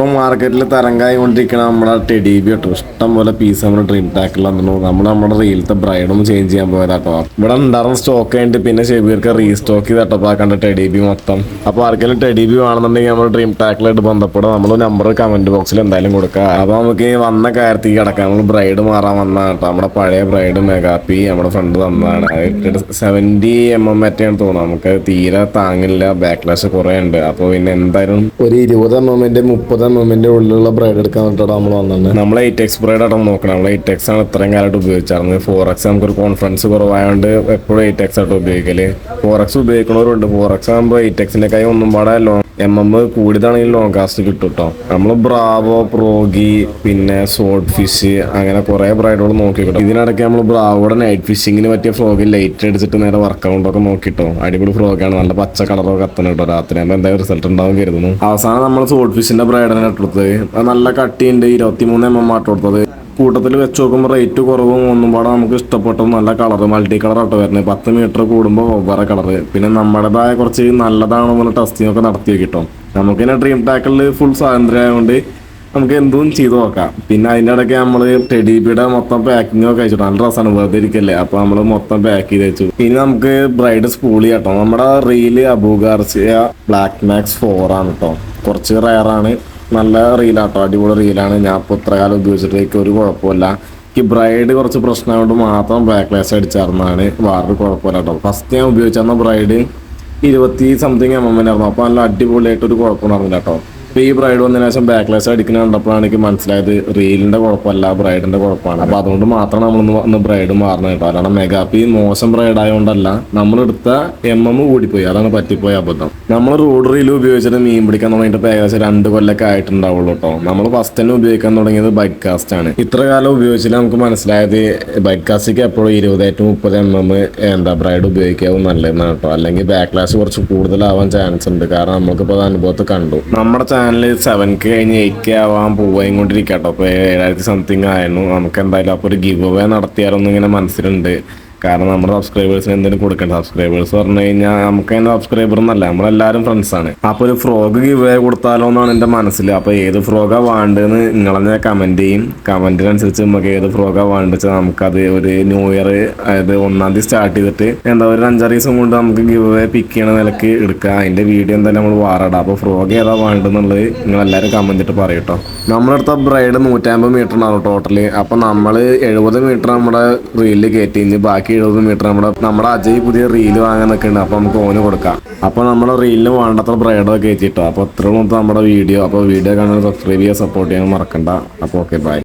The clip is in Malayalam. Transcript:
ഇപ്പം മാർക്കറ്റിൽ തരംഗായി കൊണ്ടിരിക്കണ നമ്മുടെ ടെഡി ബി കേട്ടോ. ഇഷ്ടം പോലെ പീസ് നമ്മുടെ ഡ്രീം ടാക്കിൽ വന്നു നമ്മൾ നമ്മുടെ റീലത്തെ ബ്രൈഡും ചേഞ്ച് ചെയ്യാൻ പോയതാട്ടോ. ഇവിടെ ഉണ്ടായിരുന്ന സ്റ്റോക്ക് കഴിഞ്ഞിട്ട് പിന്നെ ഷെബീർക്ക് റീസ്റ്റോക്ക് ചെയ്തട്ടോ കണ്ട ടെഡി ബി മൊത്തം. അപ്പോൾ ആർക്കെങ്കിലും ടെഡി ബി വേണമെന്നുണ്ടെങ്കിൽ നമ്മൾ ഡ്രീം ടാക്കിലായിട്ട് ബന്ധപ്പെടുക നമ്മൾ നമ്പർ കമന്റ് ബോക്സിൽ എന്തായാലും കൊടുക്കുക അപ്പോൾ നമുക്ക് വന്ന കാര്യത്തിൽ കിടക്കാം. നമ്മൾ ബ്രൈഡ് മാറാൻ വന്നതാണ് കേട്ടോ. നമ്മുടെ പഴയ ബ്രൈഡ് മെഗാപ്പി നമ്മുടെ ഫ്രണ്ട് തന്നതാണ്. സെവന്റി എം എം മറ്റാണ് തോന്നുന്നത് നമുക്ക് തീരെ താങ്ങില്ല. ബാക്ക്ലാഷ് കുറേ ഉണ്ട്. അപ്പോൾ പിന്നെ എന്തായാലും ഒരു ഇരുപത് എം എമ്മിന്റെ മുപ്പത് എമ്മിന്റെ ഉള്ളിലുള്ള ബ്രൈഡ് എടുക്കാൻ വേണ്ടിയിട്ടാണ് നമ്മൾ വന്നത്. നമ്മൾ എയ്റ്റ് എക്സ് ബ്രൈഡ് ആയിട്ട് നോക്കണം. നമ്മൾ എയ്റ്റ് എക്സ് ആണ് ഇത്രയും കാലമായിട്ട് ഉപയോഗിച്ചായിരുന്നത് ഫോർ എക്സ് നമുക്കൊരു കോൺഫിഡൻസ് കുറവായതുകൊണ്ട് എപ്പോഴും എയ്റ്റ് എക്സ് ആയിട്ട് ഉപയോഗിക്കൽ. ഫോർ എക്സ് ഉപയോഗിക്കുന്നവരുണ്ട് ഫോർ എക്സ് ആകുമ്പോൾ എയ്റ്റ് എക്സിന്റെ കൈ ഒന്നും പാടെ ലോങ് എം എം കൂടിയതാണെങ്കിൽ ലോങ് കാസ്റ്റ് കിട്ടും കേട്ടോ നമ്മൾ ബ്രാവോ പ്രോഗി പിന്നെ സോഡ് ഫിഷ് അങ്ങനെ കുറെ ബ്രൈഡുകൾ നോക്കി കിട്ടും ഇതിനിടയ്ക്ക് നമ്മൾ ബ്രാവോടെ നൈറ്റ് ഫിഷിങ്ങിന് പറ്റിയ ഫ്രോഗ് ലൈറ്റ് അടിച്ചിട്ട് നേരെ വർക്കൗണ്ടൊക്കെ നോക്കിട്ടോ അടിപൊളി ഫ്രോഗാണ് നല്ല പച്ച കളറൊക്കെ എത്തണം കേട്ടോ രാത്രി. ആകുമ്പോൾ എന്തായാലും റിസൾട്ട് ഉണ്ടാവും കരുതുന്നു. അവസാനം നമ്മൾ സോഡ് ഫിഷിന്റെ ബ്രൈഡിനെ ഇട്ടെടുത്തത് നല്ല കട്ടിയുണ്ട്. ഇരുപത്തി മൂന്ന് എം എം ആട്ടോ കൊടുത്തത് കൂട്ടത്തിൽ വെച്ച് നോക്കുമ്പോൾ റേറ്റ് കുറവും ഒന്നും പാടെ നമുക്ക് ഇഷ്ടപ്പെട്ട നല്ല കളർ മൾട്ടി കളർ ആട്ടോ വരുന്നത്. പത്ത് മീറ്റർ കൂടുമ്പോൾ വെവ്വേറെ കളർ പിന്നെ നമ്മുടേതായ കുറച്ച് നല്ലതാണോ എന്നുള്ള ടെസ്റ്റിംഗ് ഒക്കെ നടത്തി കിട്ടും നമുക്ക് തന്നെ ഡ്രീം ടാക്കിളിൽ ഫുൾ സ്വാതന്ത്ര്യമായതുകൊണ്ട് നമുക്ക് എന്തും ചെയ്തു നോക്കാം. പിന്നെ അതിന്റെ ഇടയ്ക്ക് നമ്മൾ ടെഡിബിയുടെ മൊത്തം പാക്കിംഗ് ഒക്കെ അയച്ചിട്ടു നല്ല രസമാണ് വെറുതെ ഇരിക്കല്ലേ? അപ്പോൾ നമ്മൾ മൊത്തം പാക്ക് ചെയ്ത് വെച്ചു. ഇനി നമുക്ക് ബ്രൈഡ് സ്പൂൾ കേട്ടോ നമ്മുടെ reel Abu Garcia black max four ആണ് കേട്ടോ കുറച്ച് റയറാണ് നല്ല റീലാട്ടോ അടിപൊളി റീലാണ് ഞാൻ ഇപ്പോൾ ഇത്ര കാലം ഉപയോഗിച്ചിട്ടേക്ക് ഒരു കുഴപ്പമില്ല. ഈ ബ്രൈഡ് കുറച്ച് പ്രശ്നമായതുകൊണ്ട് മാത്രം ബാക്ക് അടിച്ചായിരുന്നാണ് വേറൊരു കുഴപ്പമില്ല കേട്ടോ ഫസ്റ്റ് ഞാൻ ഉപയോഗിച്ചിരുന്ന ബ്രൈഡ് ഇരുപത്തി സംതിങ് എം എം ആയിരുന്നു. അപ്പോൾ നല്ല അടിപൊളിയായിട്ടൊരു കുഴപ്പമുണ്ടായിരുന്നില്ല കേട്ടോ ഇപ്പോൾ ഈ ബ്രൈഡ് വന്നതിന് ശേഷം ബാക്ക് ഗ്ലാസ് അടിക്കുന്ന കണ്ടപ്പോഴാണ് എനിക്ക് മനസ്സിലായത് റീലിന്റെ കുഴപ്പമല്ല ബ്രൈഡിന്റെ കുഴപ്പമാണ്. അപ്പോൾ അതുകൊണ്ട് മാത്രം നമ്മൾ ഒന്ന് ബ്രൈഡ് മാറണം കേട്ടോ. കാരണം മെഗാപ്പി മോശം ബ്രൈഡ് ആയതുകൊണ്ടല്ല നമ്മളെടുത്ത എം എം കൂടിപ്പോയി. അതാണ് പറ്റിപ്പോയ അബദ്ധം. നമ്മൾ റോഡ് റീൽ ഉപയോഗിച്ചിട്ട് മീൻ പിടിക്കാൻ തുടങ്ങിയിട്ട് ഏകദേശം രണ്ട് കൊല്ലൊക്കെ ആയിട്ടുണ്ടാവുള്ളൂ കേട്ടോ നമ്മൾ ഫസ്റ്റ് തന്നെ ഉപയോഗിക്കാൻ തുടങ്ങിയത് ബൈക്ക് കാസ്റ്റ് ആണ്. ഇത്ര കാലം ഉപയോഗിച്ചില്ല നമുക്ക് മനസ്സിലായത് ബൈക്ക് കാസ്റ്റിക്ക് എപ്പോഴും ഇരുപതായിട്ട് മുപ്പത് എം എം എന്താ ബ്രൈഡ് ഉപയോഗിക്കാവും നല്ലതെന്നാണ് കേട്ടോ അല്ലെങ്കിൽ ബാക്ക് ക്ലാസ് കുറച്ച് കൂടുതലാവാൻ ചാൻസ് ഉണ്ട്. കാരണം നമുക്കിപ്പോൾ അത് അനുഭവത്തിൽ കണ്ടു. നമ്മുടെ ചാനൽ സെവൻ കെ കഴിഞ്ഞ് എയ്റ്റ് കെ ആവാൻ പോവാൻ കൊണ്ടിരിക്കുക കേട്ടോ അപ്പോൾ ഏഴായിരത്തി സംതിങ് ആയിരുന്നു. നമുക്ക് എന്തായാലും അപ്പോൾ ഒരു ഗിവ് അവേ നടത്തിയാലൊന്നും ഇങ്ങനെ മനസ്സിലുണ്ട്. കാരണം നമ്മുടെ സബ്സ്ക്രൈബേഴ്സിന് എന്തെങ്കിലും കൊടുക്കണ്ട. സബ്സ്ക്രൈബേഴ്സ് പറഞ്ഞു കഴിഞ്ഞാൽ നമുക്ക് തന്നെ സബ്സ്ക്രൈബർ എന്നല്ല ഫ്രണ്ട്സ് ആണ്. അപ്പോൾ ഒരു ഫ്രോഗ് ഗിവ് കൊടുത്താലോ എന്നാണ് എന്റെ മനസ്സിൽ. അപ്പോൾ ഏത് ഫ്രോഗാ വേണ്ടതെന്ന് നിങ്ങളെന്നെ കമന്റ് ചെയ്യും. കമന്റിനനുസരിച്ച് നമുക്ക് ഏത് ഫ്രോഗാ വേണ്ടത് വെച്ചാൽ നമുക്കത് ഒരു ന്യൂ ഇയർ അതായത് ഒന്നാം തീയതി സ്റ്റാർട്ട് ചെയ്തിട്ട് എന്താ ഒരു അഞ്ചാറ് ദിവസം കൊണ്ട് നമുക്ക് ഗിവ് പിക്ക് ചെയ്യണ നിലയ്ക്ക് എടുക്കുക അതിന്റെ വീഡിയോ എന്തായാലും നമ്മൾ വാറടാം. അപ്പോൾ ഫ്രോഗ് ഏതാ വേണ്ടതെന്നുള്ളത് നിങ്ങളെല്ലാവരും കമന്റ് ഇട്ട് പറയും കേട്ടോ നമ്മളെടുത്ത ബ്രൈഡ് നൂറ്റമ്പത് മീറ്റർ ആണ് ടോട്ടൽ അപ്പോൾ നമ്മൾ എഴുപത് മീറ്റർ നമ്മുടെ റീലിൽ കയറ്റി ബാക്കി എഴുപത് മീറ്റർ. നമ്മുടെ നമ്മുടെ അജയ് പുതിയ റീൽ വാങ്ങാൻ നിൽക്കുന്നുണ്ട്. അപ്പോൾ നമുക്ക് ഓന് കൊടുക്കാം. അപ്പോൾ നമ്മുടെ റീലിന് വേണ്ടത്ര ബ്രൈഡൊക്കെ കയറ്റിട്ടോ അപ്പോൾ ഇത്രയും നമ്മുടെ വീഡിയോ അപ്പോൾ വീഡിയോ കാണാൻ സബ്സ്ക്രൈബ് ചെയ്യാൻ സപ്പോർട്ട് ചെയ്യാൻ മറക്കണ്ട. അപ്പോൾ ഓക്കെ ബൈ